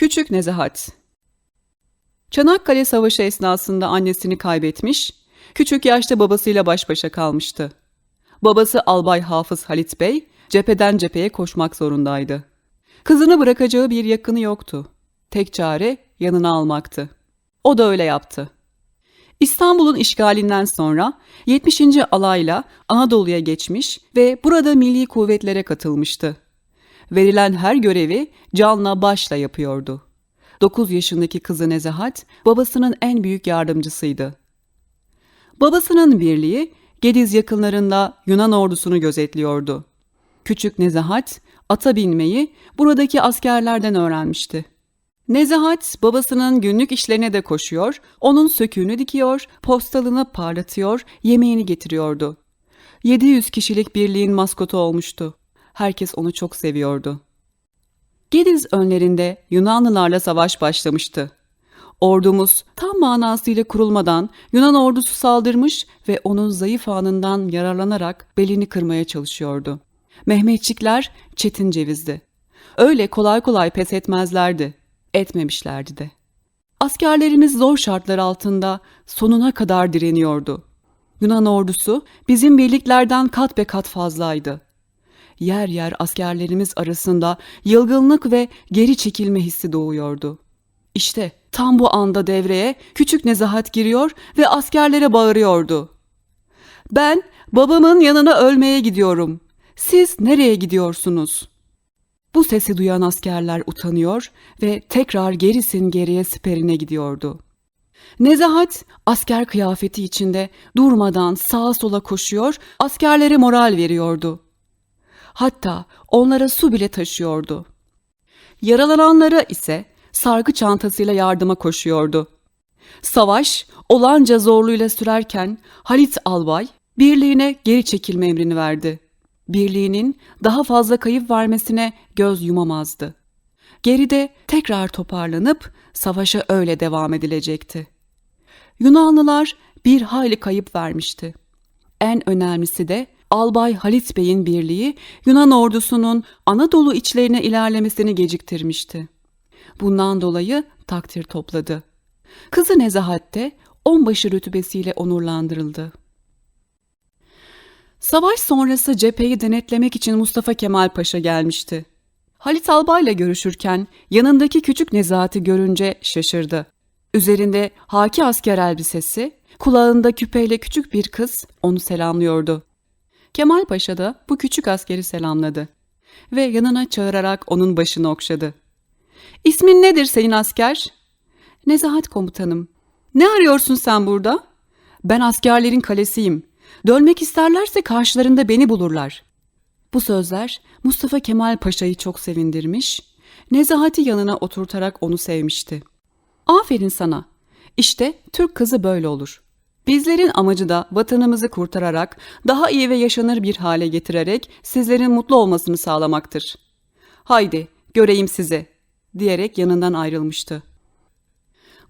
Küçük Nezahat Çanakkale Savaşı esnasında annesini kaybetmiş, küçük yaşta babasıyla baş başa kalmıştı. Babası Albay Hafız Halit Bey, cepheden cepheye koşmak zorundaydı. Kızını bırakacağı bir yakını yoktu. Tek çare yanına almaktı. O da öyle yaptı. İstanbul'un işgalinden sonra 70. alayla Anadolu'ya geçmiş ve burada milli kuvvetlere katılmıştı. Verilen her görevi canla başla yapıyordu. 9 yaşındaki kızı Nezahat babasının en büyük yardımcısıydı. Babasının birliği Gediz yakınlarında Yunan ordusunu gözetliyordu. Küçük Nezahat ata binmeyi buradaki askerlerden öğrenmişti. Nezahat babasının günlük işlerine de koşuyor, onun söküğünü dikiyor, postalını parlatıyor, yemeğini getiriyordu. 700 kişilik birliğin maskotu olmuştu. Herkes onu çok seviyordu. Gediz önlerinde Yunanlılarla savaş başlamıştı. Ordumuz tam manasıyla kurulmadan Yunan ordusu saldırmış ve onun zayıf anından yararlanarak belini kırmaya çalışıyordu. Mehmetçikler çetin cevizdi. Öyle kolay kolay pes etmezlerdi. Etmemişlerdi de. Askerlerimiz zor şartlar altında sonuna kadar direniyordu. Yunan ordusu bizim birliklerden kat be kat fazlaydı. Yer yer askerlerimiz arasında yılgınlık ve geri çekilme hissi doğuyordu. İşte tam bu anda devreye küçük Nezahat giriyor ve askerlere bağırıyordu. Ben babamın yanına ölmeye gidiyorum. Siz nereye gidiyorsunuz? Bu sesi duyan askerler utanıyor ve tekrar gerisin geriye siperine gidiyordu. Nezahat asker kıyafeti içinde durmadan sağa sola koşuyor, askerlere moral veriyordu. Hatta onlara su bile taşıyordu. Yaralananlara ise sargı çantasıyla yardıma koşuyordu. Savaş olanca zorluğuyla sürerken Halit Albay birliğine geri çekilme emrini verdi. Birliğinin daha fazla kayıp vermesine göz yumamazdı. Geride tekrar toparlanıp savaşa öyle devam edilecekti. Yunanlılar bir hayli kayıp vermişti. En önemlisi de Albay Halit Bey'in birliği Yunan ordusunun Anadolu içlerine ilerlemesini geciktirmişti. Bundan dolayı takdir topladı. Kızı Nezahat de onbaşı rütbesiyle onurlandırıldı. Savaş sonrası cepheyi denetlemek için Mustafa Kemal Paşa gelmişti. Halit Albay'la görüşürken yanındaki küçük Nezahat'i görünce şaşırdı. Üzerinde haki asker elbisesi, kulağında küpeyle küçük bir kız onu selamlıyordu. Kemal Paşa da bu küçük askeri selamladı ve yanına çağırarak onun başını okşadı. İsmin nedir senin asker? Nezahat komutanım. Ne arıyorsun sen burada? Ben askerlerin kalesiyim. Dönmek isterlerse karşılarında beni bulurlar. Bu sözler Mustafa Kemal Paşa'yı çok sevindirmiş, Nezahat'i yanına oturtarak onu sevmişti. Aferin sana. İşte Türk kızı böyle olur. Bizlerin amacı da vatanımızı kurtararak, daha iyi ve yaşanır bir hale getirerek sizlerin mutlu olmasını sağlamaktır. Haydi, göreyim sizi, diyerek yanından ayrılmıştı.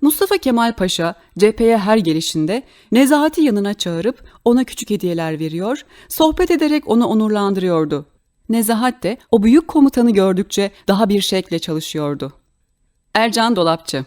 Mustafa Kemal Paşa cepheye her gelişinde Nezahat'i yanına çağırıp ona küçük hediyeler veriyor, sohbet ederek onu onurlandırıyordu. Nezahat de o büyük komutanı gördükçe daha bir şekle çalışıyordu. Ercan Dolapçı